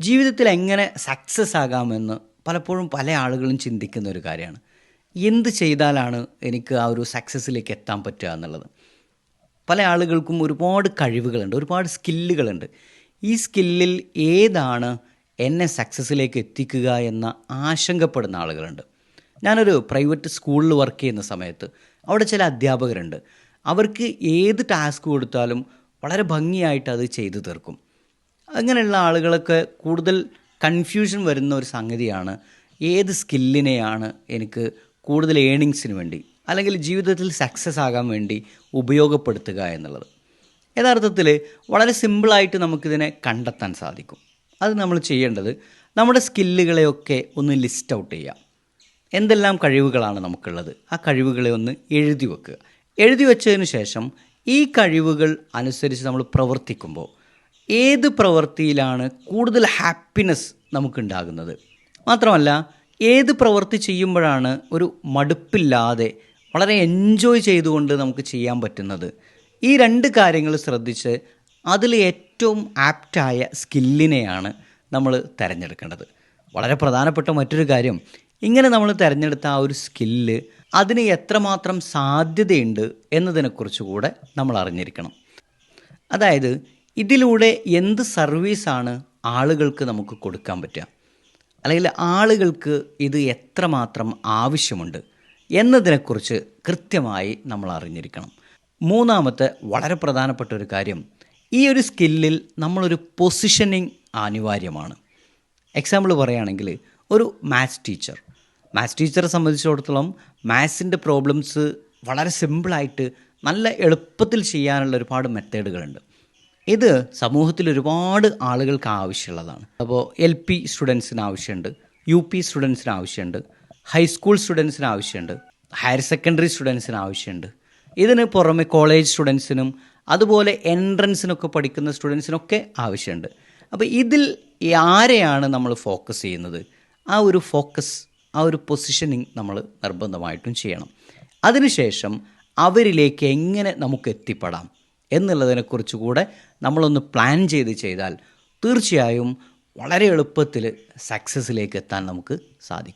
ജീവിതത്തിൽ എങ്ങനെ സക്സസ് ആകാമെന്ന് പലപ്പോഴും പല ആളുകളും ചിന്തിക്കുന്ന ഒരു കാര്യമാണ്. എന്ത് ചെയ്താലാണ് എനിക്ക് ആ ഒരു സക്സസ്സിലേക്ക് എത്താൻ പറ്റുക എന്നുള്ളത്? പല ആളുകൾക്കും ഒരുപാട് കഴിവുകളുണ്ട് ഒരുപാട് സ്കില്ലുകളുണ്ട് ഈ സ്കില്ലിൽ ഏതാണ് എന്നെ സക്സസ്സിലേക്ക് എത്തിക്കുക എന്ന ആശങ്കപ്പെടുന്ന ആളുകളുണ്ട്. ഞാനൊരു പ്രൈവറ്റ് സ്കൂളിൽ വർക്ക് ചെയ്യുന്ന സമയത്ത് അവിടെ ചില അധ്യാപകരുണ്ട്. അവർക്ക് ഏത് ടാസ്ക് കൊടുത്താലും വളരെ ഭംഗിയായിട്ട് അത് ചെയ്തു തീർക്കും. അങ്ങനെയുള്ള ആളുകളൊക്കെ കൂടുതൽ കൺഫ്യൂഷൻ വരുന്ന ഒരു സംഗതിയാണ് ഏത് സ്കില്ലിനെയാണ് എനിക്ക് കൂടുതൽ ഏണിങ്സിന് വേണ്ടി അല്ലെങ്കിൽ ജീവിതത്തിൽ സക്സസ് ആകാൻ വേണ്ടി ഉപയോഗപ്പെടുത്തുക എന്നുള്ളത്. യഥാർത്ഥത്തിൽ വളരെ സിമ്പിളായിട്ട് നമുക്കിതിനെ കണ്ടെത്താൻ സാധിക്കും. അത് നമ്മൾ ചെയ്യേണ്ടത് നമ്മുടെ സ്കില്ലുകളെയൊക്കെ ഒന്ന് ലിസ്റ്റ് ഔട്ട് ചെയ്യുക. എന്തെല്ലാം കഴിവുകളാണ് നമുക്കുള്ളത്? ആ കഴിവുകളെ ഒന്ന് എഴുതി വെക്കുക. എഴുതി വെച്ചതിന് ശേഷം ഈ കഴിവുകൾ അനുസരിച്ച് നമ്മൾ പ്രവർത്തിക്കുമ്പോൾ ഏത് പ്രവൃത്തിയിലാണ് കൂടുതൽ ഹാപ്പിനെസ് നമുക്കുണ്ടാകുന്നത്? മാത്രമല്ല ഏത് പ്രവൃത്തി ചെയ്യുമ്പോഴാണ് ഒരു മടുപ്പില്ലാതെ വളരെ എൻജോയ് ചെയ്തുകൊണ്ട് നമുക്ക് ചെയ്യാൻ പറ്റുന്നത്? ഈ രണ്ട് കാര്യങ്ങൾ ശ്രദ്ധിച്ച് അതിൽ ഏറ്റവും ആപ്റ്റായ സ്കില്ലിനെയാണ് നമ്മൾ തിരഞ്ഞെടുക്കേണ്ടത്. വളരെ പ്രധാനപ്പെട്ട മറ്റൊരു കാര്യം ഇങ്ങനെ നമ്മൾ തിരഞ്ഞെടുത്ത ആ ഒരു സ്കില്ല് അതിന് എത്രമാത്രം സാധ്യതയുണ്ട് എന്നതിനെക്കുറിച്ച് കൂടെ നമ്മൾ അറിഞ്ഞിരിക്കണം. അതായത് ഇതിലൂടെ എന്ത് സർവീസാണ് ആളുകൾക്ക് നമുക്ക് കൊടുക്കാൻ പറ്റുക? അല്ലെങ്കിൽ ആളുകൾക്ക് ഇത് എത്രമാത്രം ആവശ്യമുണ്ട് എന്നതിനെക്കുറിച്ച് കൃത്യമായി നമ്മൾ അറിഞ്ഞിരിക്കണം. മൂന്നാമത്തെ വളരെ പ്രധാനപ്പെട്ട ഒരു കാര്യം ഈ ഒരു സ്കില്ലിൽ നമ്മളൊരു പൊസിഷനിങ് അനിവാര്യമാണ്. എക്സാമ്പിൾ പറയുകയാണെങ്കിൽ ഒരു മാത്സ് ടീച്ചർ മാത്സ് ടീച്ചറെ സംബന്ധിച്ചിടത്തോളം മാത്സിന്റെ പ്രോബ്ലംസ് വളരെ സിമ്പിളായിട്ട് നല്ല എളുപ്പത്തിൽ ചെയ്യാനുള്ള ഒരുപാട് മെത്തേഡുകളുണ്ട് ഇത് സമൂഹത്തിൽ ഒരുപാട് ആളുകൾക്ക് ആവശ്യമുള്ളതാണ്. അപ്പോൾ എൽ പി സ്റ്റുഡൻസിന് ആവശ്യമുണ്ട് യു പി സ്റ്റുഡൻസിന് ആവശ്യമുണ്ട് ഹൈസ്കൂൾ സ്റ്റുഡൻസിന് ആവശ്യമുണ്ട് ഹയർ സെക്കൻഡറി സ്റ്റുഡൻസിന് ആവശ്യമുണ്ട്. ഇതിന് പുറമെ കോളേജ് സ്റ്റുഡൻസിനും അതുപോലെ എൻട്രൻസിനൊക്കെ പഠിക്കുന്ന സ്റ്റുഡൻസിനൊക്കെ ആവശ്യമുണ്ട്. അപ്പോൾ ഇതിൽ ആരെയാണ് നമ്മൾ ഫോക്കസ് ചെയ്യുന്നത്? ആ ഒരു ഫോക്കസ് ആ ഒരു പൊസിഷനിങ് നമ്മൾ നിർബന്ധമായിട്ടും ചെയ്യണം. അതിനുശേഷം അവരിലേക്ക് എങ്ങനെ നമുക്ക് എത്തിപ്പെടാം? എന്നുള്ളതിനെക്കുറിച്ച് കൂടെ നമ്മളൊന്ന് പ്ലാൻ ചെയ്ത് ചെയ്താൽ തീർച്ചയായും വളരെ എളുപ്പത്തിൽ സക്സസ്സിലേക്ക് എത്താൻ നമുക്ക് സാധിക്കും.